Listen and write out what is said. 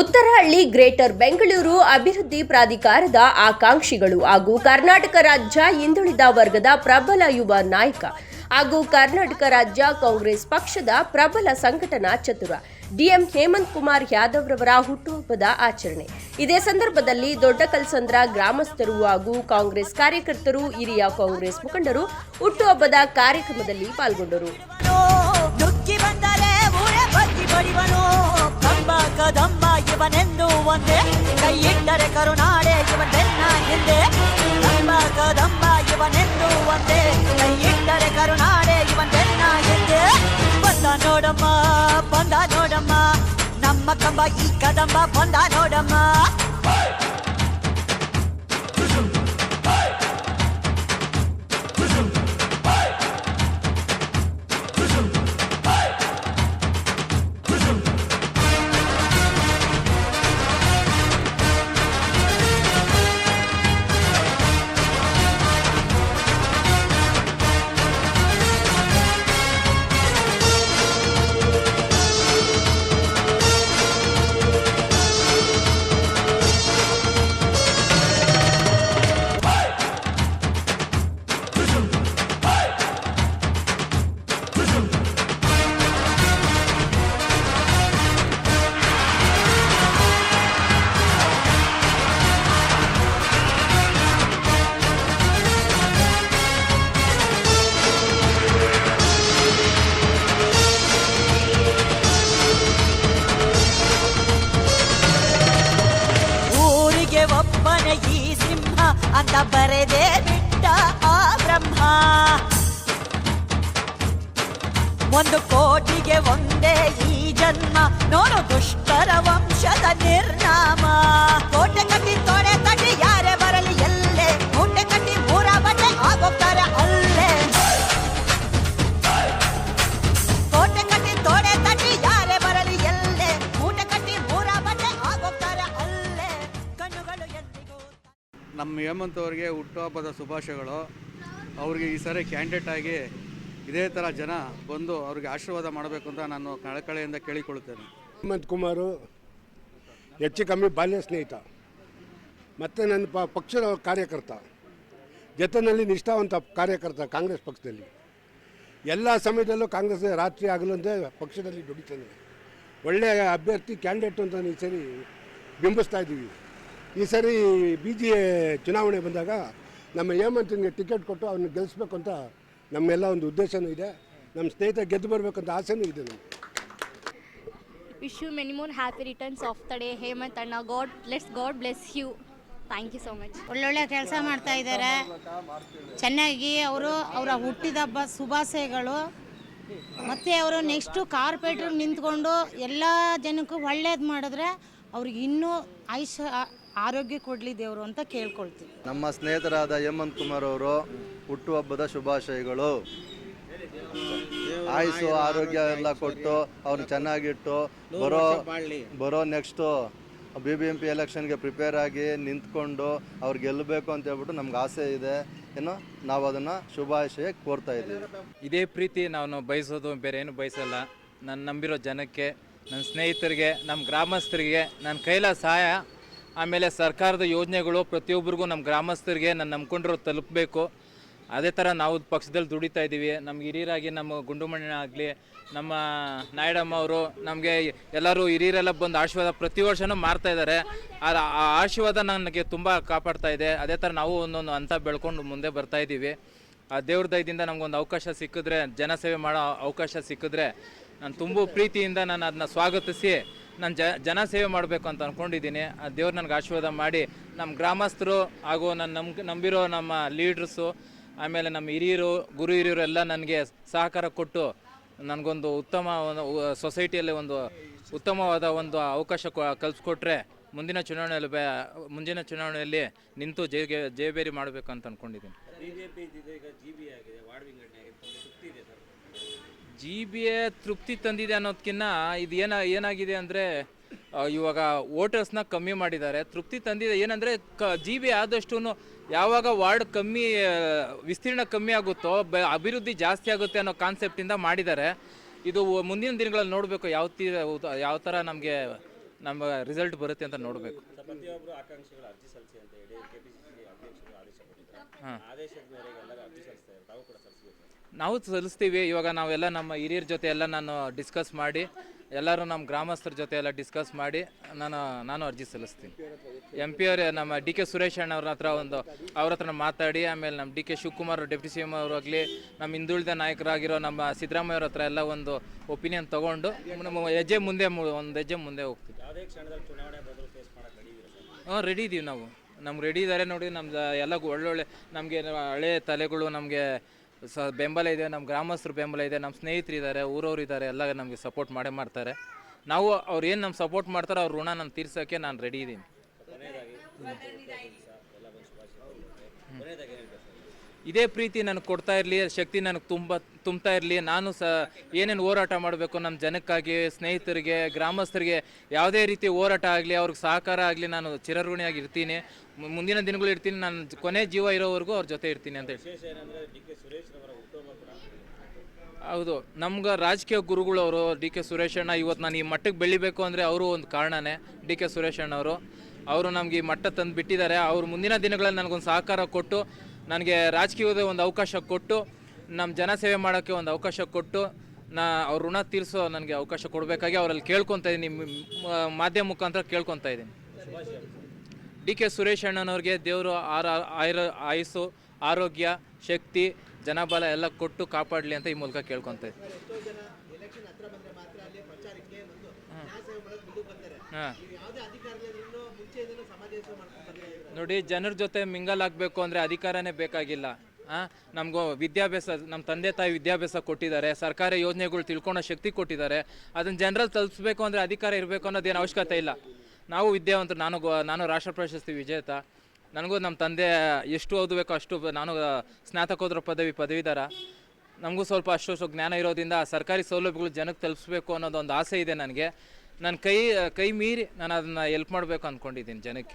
Uttarahalli greater Bengaluru ಅಭಿವೃದ್ಧಿ ಪ್ರಾಧಿಕಾರದ ಆಕಾಂಕ್ಷಿಗಳು ಹಾಗೂ ಕರ್ನಾಟಕ ರಾಜ್ಯ ಹಿಂದುಳಿದ ವರ್ಗದ ಪ್ರಬಲ ಯುವ ನಾಯಕ ಹಾಗೂ ಕರ್ನಾಟಕ ರಾಜ್ಯ ಕಾಂಗ್ರೆಸ್ ಪಕ್ಷದ ಪ್ರಬಲ ಸಂಘಟನಾ ಚತುರ ಡಿಎಂ ಹೇಮಂತ್ ಕುಮಾರ್ ಯಾದವ್ ರವರ ಹುಟ್ಟುಹಬ್ಬದ ಆಚರಣೆ. ಇದೇ ಸಂದರ್ಭದಲ್ಲಿ ದೊಡ್ಡ ಕಲ್ಸಂದ್ರ ಗ್ರಾಮಸ್ಥರು ಹಾಗೂ ಕಾಂಗ್ರೆಸ್ ಕಾರ್ಯಕರ್ತರು, ಹಿರಿಯ ಕಾಂಗ್ರೆಸ್ ಮುಖಂಡರು ಹುಟ್ಟುಹಬ್ಬದ ಕಾರ್ಯಕ್ರಮದಲ್ಲಿ ಪಾಲ್ಗೊಂಡರು. ನುಗ್ಗಿ ಬಂದರೆ ಊರೇ ಬಗ್ಗಿ ಬಡಿವನು ಕಂಬ ಕದಂಬ ಇವನೆಂದು ಒಂದೇ ಕೈ ಇಟ್ಟರೆ ಕರುನಾಡೆ ಇವನೆನ್ನ ಹಿಂದೆ ಕಂಬ ಕದಂಬ ಇವನೆಂದು ಒಂದೇ ಕೈ ಇಟ್ಟರೆ ಕರುನಾಡೆ ಇವನೆನ್ನ ಹಿಂದೆ ಬಂದ ನೋಡಮ್ಮ ಬಂದ ನೋಡಮ್ಮ ನಮ್ಮ ಕಂಬ ಈ ಕದಂಬ ಬಂದ ನೋಡಮ್ಮ ಅಂತ ಬರೆದೇ ಬಿಟ್ಟ ಆ ಬ್ರಹ್ಮ ಒಂದು ಕೋಟಿಗೆ ಒಂದೇ ಈ ಜನ್ಮ ನೋಡು ದುಷ್ಟರ ವಂಶದ ನಿರ್ನಾಮ ಕೋಟೆ ಕಟ್ಟಿ ತೊಡೆ ತಟ್ಟಿ ನಮ್ಮ ಹೇಮಂತ್ ಅವರಿಗೆ ಹುಟ್ಟುಹಬ್ಬದ ಶುಭಾಶಯಗಳು. ಅವ್ರಿಗೆ ಈ ಸಾರಿ ಕ್ಯಾಂಡಿಡೇಟ್ ಆಗಿ ಇದೇ ಥರ ಜನ ಬಂದು ಅವ್ರಿಗೆ ಆಶೀರ್ವಾದ ಮಾಡಬೇಕು ಅಂತ ನಾನು ಕಳಕಳೆಯಿಂದ ಕೇಳಿಕೊಳ್ಳುತ್ತೇನೆ. ಹೇಮಂತ್ ಕುಮಾರು ಹೆಚ್ಚು ಕಮ್ಮಿ ಬಾಲ್ಯ ಸ್ನೇಹಿತ, ಮತ್ತು ನನ್ನ ಪ ಪಕ್ಷದ ಕಾರ್ಯಕರ್ತ, ಜೊತೆಯಲ್ಲಿ ನಿಷ್ಠಾವಂತ ಕಾರ್ಯಕರ್ತ ಕಾಂಗ್ರೆಸ್ ಪಕ್ಷದಲ್ಲಿ. ಎಲ್ಲ ಸಮಯದಲ್ಲೂ ಕಾಂಗ್ರೆಸ್ ರಾತ್ರಿ ಆಗಲಂತೆ ಪಕ್ಷದಲ್ಲಿ ದುಡಿತಾನೆ. ಒಳ್ಳೆಯ ಅಭ್ಯರ್ಥಿ ಕ್ಯಾಂಡಿಡೇಟ್ ಅಂತ ಈ ಸರಿ ಬಿಂಬಿಸ್ತಾ ಇದ್ದೀವಿ. ಈ ಸರಿ ಬಿ ಜಿ ಚುನಾವಣೆ ಬಂದಾಗ ನಮ್ಮ ಹೇಮಂತನಿಗೆ ಟಿಕೆಟ್ ಕೊಟ್ಟು ಅವ್ರನ್ನ ಗೆಲ್ಲಿಸ್ಬೇಕು ಅಂತ ನಮ್ಮೆಲ್ಲ ಒಂದು ಉದ್ದೇಶನೂ ಇದೆ. ನಮ್ಮ ಸ್ನೇಹಿತ ಗೆದ್ದು ಬರಬೇಕಂತ ಆಸೆನೂ ಇದೆ ನಮಗೆ. Wish you many more happy returns of the day Hemant ಅಣ್ಣ God let's God bless you thank you so much ಒಳ್ಳೊಳ್ಳೆ ಕೆಲಸ ಮಾಡ್ತಾ ಇದ್ದಾರೆ. ಚೆನ್ನಾಗಿ ಅವರು ಅವರ ಹುಟ್ಟಿದ ಹಬ್ಬ ಶುಭಾಶಯಗಳು. ಮತ್ತು ಅವರು ನೆಕ್ಸ್ಟು ಕಾರ್ಪೊರೇಟ್ರಿಗೆ ನಿಂತ್ಕೊಂಡು ಎಲ್ಲ ಜನಕ್ಕೂ ಒಳ್ಳೇದು ಮಾಡಿದ್ರೆ ಅವ್ರಿಗೆ ಇನ್ನೂ ಆಯುಷ ಆರೋಗ್ಯ ಕೊಡಲಿ ದೇವರು ಅಂತ ಕೇಳ್ಕೊಳ್ತೀವಿ. ನಮ್ಮ ಸ್ನೇಹಿತರಾದ ಹೇಮಂತ್ ಕುಮಾರ್ ಅವರು ಹುಟ್ಟುಹಬ್ಬದ ಶುಭಾಶಯಗಳು. ಆಯಸು ಆರೋಗ್ಯ ಎಲ್ಲ ಕೊಟ್ಟು ಅವ್ರನ್ನ ಚೆನ್ನಾಗಿಟ್ಟು ಬರೋ ಬರೋ next B B M P ಎಲೆಕ್ಷನ್ಗೆ ಪ್ರಿಪೇರ್ ಆಗಿ ನಿಂತ್ಕೊಂಡು ಅವ್ರು ಗೆಲ್ಲಬೇಕು ಅಂತ ಹೇಳ್ಬಿಟ್ಟು ನಮ್ಗೆ ಆಸೆ ಇದೆ. ಏನು ನಾವು ಅದನ್ನು ಶುಭಾಶಯ ಕೋರ್ತಾ ಇದ್ದೀವಿ. ಇದೇ ಪ್ರೀತಿ ನಾನು ಬಯಸೋದು ಬೇರೆ ಏನು ಬಯಸಲ್ಲ. ನಾನು ನಂಬಿರೋ ಜನಕ್ಕೆ ನನ್ನ ಸ್ನೇಹಿತರಿಗೆ ನಮ್ಮ ಗ್ರಾಮಸ್ಥರಿಗೆ ನನ್ನ ಕೈಲ ಸಹಾಯ. ಆಮೇಲೆ ಸರ್ಕಾರದ ಯೋಜನೆಗಳು ಪ್ರತಿಯೊಬ್ಬರಿಗೂ ನಮ್ಮ ಗ್ರಾಮಸ್ಥರಿಗೆ ನನ್ನ ನಂಬ್ಕೊಂಡಿರೋ ತಲುಪಬೇಕು. ಅದೇ ಥರ ನಾವು ಪಕ್ಷದಲ್ಲಿ ದುಡಿತಾ ಇದ್ದೀವಿ. ನಮ್ಮ ಹಿರಿಯರಾಗಿ ನಮ್ಮ ಗುಂಡುಮಣ್ಣ ಆಗಲಿ, ನಮ್ಮ ನಾಯ್ಡಮ್ಮ ಅವರು ನಮಗೆ ಎಲ್ಲರೂ ಹಿರಿಯರೆಲ್ಲ ಬಂದು ಆಶೀರ್ವಾದ ಪ್ರತಿ ವರ್ಷವೂ ಮಾಡ್ತಾ ಇದ್ದಾರೆ. ಆ ಆ ಆಶೀರ್ವಾದ ನನಗೆ ತುಂಬ ಕಾಪಾಡ್ತಾ ಇದೆ. ಅದೇ ಥರ ನಾವು ಒಂದೊಂದು ಹಂತ ಬೆಳ್ಕೊಂಡು ಮುಂದೆ ಬರ್ತಾ ಇದ್ದೀವಿ. ಆ ದೇವ್ರ ದಯದಿಂದ ನಮಗೊಂದು ಅವಕಾಶ ಸಿಕ್ಕಿದ್ರೆ, ಜನಸೇವೆ ಮಾಡೋ ಅವಕಾಶ ಸಿಕ್ಕಿದ್ರೆ ನಾನು ತುಂಬ ಪ್ರೀತಿಯಿಂದ ನಾನು ಅದನ್ನ ಸ್ವಾಗತಿಸಿ ನಾನು ಜ, ಜನ ಸೇವೆ ಮಾಡಬೇಕು ಅಂತ ಅಂದ್ಕೊಂಡಿದ್ದೀನಿ ಆ ದೇವ್ರು ನನಗೆ ಆಶೀರ್ವಾದ ಮಾಡಿ ನಮ್ಮ ಗ್ರಾಮಸ್ಥರು ಹಾಗೂ ನನ್ನ ನಮ್, ನಂಬಿರೋ ನಮ್ಮ ಲೀಡ್ರಸ್ಸು ಆಮೇಲೆ ನಮ್ಮ ಹಿರಿಯರು, ಗುರು ಹಿರಿಯರು ಎಲ್ಲ ನನಗೆ ಸಹಕಾರ ಕೊಟ್ಟು ನನಗೊಂದು ಉತ್ತಮ ಒಂದು ಸೊಸೈಟಿಯಲ್ಲಿ ಒಂದು ಉತ್ತಮವಾದ ಒಂದು ಅವಕಾಶ ಕಲ್ಸ್ಕೊಟ್ರೆ ಮುಂದಿನ ಚುನಾವಣೆಯಲ್ಲಿ ಬೇ, ಮುಂದಿನ ಚುನಾವಣೆಯಲ್ಲಿ ನಿಂತು ಜಯ ಜಯಬೇರಿ ಮಾಡಬೇಕು ಅಂತ ಅಂದ್ಕೊಂಡಿದ್ದೀನಿ ಜಿ ಬಿ ಎ ತೃಪ್ತಿ ತಂದಿದೆ ಅನ್ನೋದಕ್ಕಿಂತ ಇದು ಏನ ಏನಾಗಿದೆ ಅಂದರೆ ಇವಾಗ ವೋಟರ್ಸ್ನ ಕಮ್ಮಿ ಮಾಡಿದ್ದಾರೆ. ತೃಪ್ತಿ ತಂದಿದೆ. ಏನಂದರೆ ಕ ಜಿ ಬಿ ಆದಷ್ಟು ಯಾವಾಗ ವಾರ್ಡ್ ಕಮ್ಮಿ ವಿಸ್ತೀರ್ಣ ಕಮ್ಮಿ ಆಗುತ್ತೋ ಬ ಅಭಿವೃದ್ಧಿ ಜಾಸ್ತಿ ಆಗುತ್ತೆ ಅನ್ನೋ ಕಾನ್ಸೆಪ್ಟಿಂದ ಮಾಡಿದ್ದಾರೆ. ಇದು ಮುಂದಿನ ದಿನಗಳಲ್ಲಿ ನೋಡಬೇಕು ಯಾವ ತೀ ಯಾವ ಥರ ನಮಗೆ ನಮ್ಮ ರಿಸಲ್ಟ್ ಬರುತ್ತೆ ಅಂತ ನೋಡಬೇಕು. ಹಾಂ. ನಾವು ಸಲ್ಲಿಸ್ತೀವಿ. ಇವಾಗ ನಾವೆಲ್ಲ ನಮ್ಮ ಹಿರಿಯರ ಜೊತೆ ಎಲ್ಲ ನಾನು ಡಿಸ್ಕಸ್ ಮಾಡಿ ಎಲ್ಲರೂ ನಮ್ಮ ಗ್ರಾಮಸ್ಥರ ಜೊತೆ ಎಲ್ಲ ಡಿಸ್ಕಸ್ ಮಾಡಿ ನಾನು ನಾನು ಅರ್ಜಿ ಸಲ್ಲಿಸ್ತೀನಿ. ಎಂ ಪಿ ಅವರೇ ನಮ್ಮ ಡಿ ಕೆ ಸುರೇಶ್ ಅಣ್ಣವ್ರ ಹತ್ರ ಒಂದು ಅವ್ರ ಹತ್ರ ಮಾತಾಡಿ ಆಮೇಲೆ ನಮ್ಮ D K Shivakumar deputy C M ಅವರಾಗಲಿ ನಮ್ಮ ಹಿಂದುಳಿದ ನಾಯಕರಾಗಿರೋ ನಮ್ಮ ಸಿದ್ದರಾಮಯ್ಯ ಅವ್ರ ಹತ್ರ ಎಲ್ಲ ಒಂದು ಒಪಿನಿಯನ್ ತೊಗೊಂಡು ನಮ್ಮ ಹೆಜ್ಜೆ ಮುಂದೆ ಒಂದು ಹೆಜ್ಜೆ ಮುಂದೆ ಹೋಗ್ತೀವಿ. ಹ್ಞೂ ರೆಡಿ ಇದ್ದೀವಿ ನಾವು. ನಮ್ಗೆ ರೆಡಿ ಇದ್ದಾರೆ ನೋಡಿ ನಮ್ದು ಎಲ್ಲ ಒಳ್ಳೊಳ್ಳೆ ನಮಗೆ ಹಳೆ ತಲೆಗಳು ನಮಗೆ ಸ, ಬೆಂಬಲ ಇದೆ ನಮ್ಮ ಗ್ರಾಮಸ್ಥರು ಬೆಂಬಲ ಇದೆ ನಮ್ಮ ಸ್ನೇಹಿತರು ಇದ್ದಾರೆ ಊರವ್ರು ಇದ್ದಾರೆ ಎಲ್ಲ ನಮಗೆ ಸಪೋರ್ಟ್ ಮಾಡೇ ಮಾಡ್ತಾರೆ. ನಾವು ಅವ್ರು ಏನು ನಮ್ಮ ಸಪೋರ್ಟ್ ಮಾಡ್ತಾರೋ ಅವ್ರ ಋಣ ನಾನು ತೀರ್ಸೋಕ್ಕೆ ನಾನು ರೆಡಿ ಇದ್ದೀನಿ ಇದೇ ಪ್ರೀತಿ ನನಗೆ ಕೊಡ್ತಾ ಇರಲಿ ಶಕ್ತಿ ನನಗೆ ತುಂಬ ತುಂಬ್ತಾ ಇರಲಿ. ನಾನು ಸ ಏನೇನು ಹೋರಾಟ ಮಾಡಬೇಕು ನಮ್ಮ ಜನಕ್ಕಾಗಿ ಸ್ನೇಹಿತರಿಗೆ ಗ್ರಾಮಸ್ಥರಿಗೆ ಯಾವುದೇ ರೀತಿ ಹೋರಾಟ ಆಗಲಿ ಅವ್ರಿಗೆ ಸಹಕಾರ ಆಗಲಿ ನಾನು ಚಿರಋಣಿಯಾಗಿ ಇರ್ತೀನಿ. ಮುಂದಿನ ದಿನಗಳು ಇರ್ತೀನಿ. ನಾನು ಕೊನೆ ಜೀವ ಇರೋವರೆಗೂ ಅವ್ರ ಜೊತೆ ಇರ್ತೀನಿ ಅಂತ ಹೇಳಿ. ಹೌದು. ನಮ್ಗೆ ರಾಜಕೀಯ ಗುರುಗಳು ಅವರು ಡಿ ಕೆ ಸುರೇಶ್ ಅಣ್ಣ ಇವತ್ತು ನಾನು ಈ ಮಟ್ಟಕ್ಕೆ ಬೆಳಿಬೇಕು ಅಂದರೆ ಅವರು ಒಂದು ಕಾರಣನೇ ಡಿ ಕೆ ಸುರೇಶ್ ಅಣ್ಣವರು. ಅವರು ನಮ್ಗೆ ಈ ಮಟ್ಟ ತಂದು ಬಿಟ್ಟಿದ್ದಾರೆ. ಅವ್ರು ಮುಂದಿನ ದಿನಗಳಲ್ಲಿ ನನಗೊಂದು ಸಹಕಾರ ಕೊಟ್ಟು ನನಗೆ ರಾಜಕೀಯದ ಒಂದು ಅವಕಾಶ ಕೊಟ್ಟು ನಮ್ಮ ಜನಸೇವೆ ಮಾಡೋಕ್ಕೆ ಒಂದು ಅವಕಾಶ ಕೊಟ್ಟು ನಾ ಅವ್ರ ಋಣ ತೀರಿಸೋ ನನಗೆ ಅವಕಾಶ ಕೊಡಬೇಕಾಗಿ ಅವರಲ್ಲಿ ಕೇಳ್ಕೊತಾ ಇದ್ದೀನಿ ಮಾಧ್ಯಮ ಮುಖಾಂತರ ಕೇಳ್ಕೊತಾ ಇದ್ದೀನಿ ಡಿ ಕೆ ಸುರೇಶ್ ಅಣ್ಣನವ್ರಿಗೆ ದೇವರು ಆರ ಆಯುರ ಆಯುಸ್ಸು ಆರೋಗ್ಯ ಶಕ್ತಿ ಜನಬಲ ಎಲ್ಲ ಕೊಟ್ಟು ಕಾಪಾಡಲಿ ಅಂತ ಈ ಮೂಲಕ ಕೇಳ್ಕೊತ ಇದ್ದೀನಿ ಹಾಂ. ನೋಡಿ, ಜನರ ಜೊತೆ ಮಿಂಗಲ್ ಆಗಬೇಕು ಅಂದರೆ ಅಧಿಕಾರನೇ ಬೇಕಾಗಿಲ್ಲ. ನಮಗೂ ವಿದ್ಯಾಭ್ಯಾಸ ನಮ್ಮ ತಂದೆ ತಾಯಿ ವಿದ್ಯಾಭ್ಯಾಸ ಕೊಟ್ಟಿದ್ದಾರೆ, ಸರ್ಕಾರಿ ಯೋಜನೆಗಳು ತಿಳ್ಕೊಳ್ಳೋ ಶಕ್ತಿ ಕೊಟ್ಟಿದ್ದಾರೆ. ಅದನ್ನು ಜನರಲ್ಲಿ ತಲುಪಿಸ್ಬೇಕು ಅಂದರೆ ಅಧಿಕಾರ ಇರಬೇಕು ಅನ್ನೋದೇನು ಅವಶ್ಯಕತೆ ಇಲ್ಲ. ನಾವು ವಿದ್ಯಾವಂತರು, ನಾನು ನಾನು ರಾಷ್ಟ್ರ ಪ್ರಶಸ್ತಿ ವಿಜೇತ. ನನಗೂ ನಮ್ಮ ತಂದೆ ಎಷ್ಟು ಓದಬೇಕು ಅಷ್ಟು ನಾನು ಸ್ನಾತಕೋತ್ತರ ಪದವಿ ಪದವೀಧರ. ನಮಗೂ ಸ್ವಲ್ಪ ಅಷ್ಟು ಜ್ಞಾನ ಇರೋದ್ರಿಂದ ಸರ್ಕಾರಿ ಸೌಲಭ್ಯಗಳು ಜನಕ್ಕೆ ತಲುಪಿಸ್ಬೇಕು ಅನ್ನೋದೊಂದು ಆಸೆ ಇದೆ ನನಗೆ. ನನ್ನ ಕೈ ಕೈ ಮೀರಿ ನಾನು ಅದನ್ನು ಎಲ್ಪ್ ಮಾಡಬೇಕು ಅಂದ್ಕೊಂಡಿದ್ದೀನಿ ಜನಕ್ಕೆ.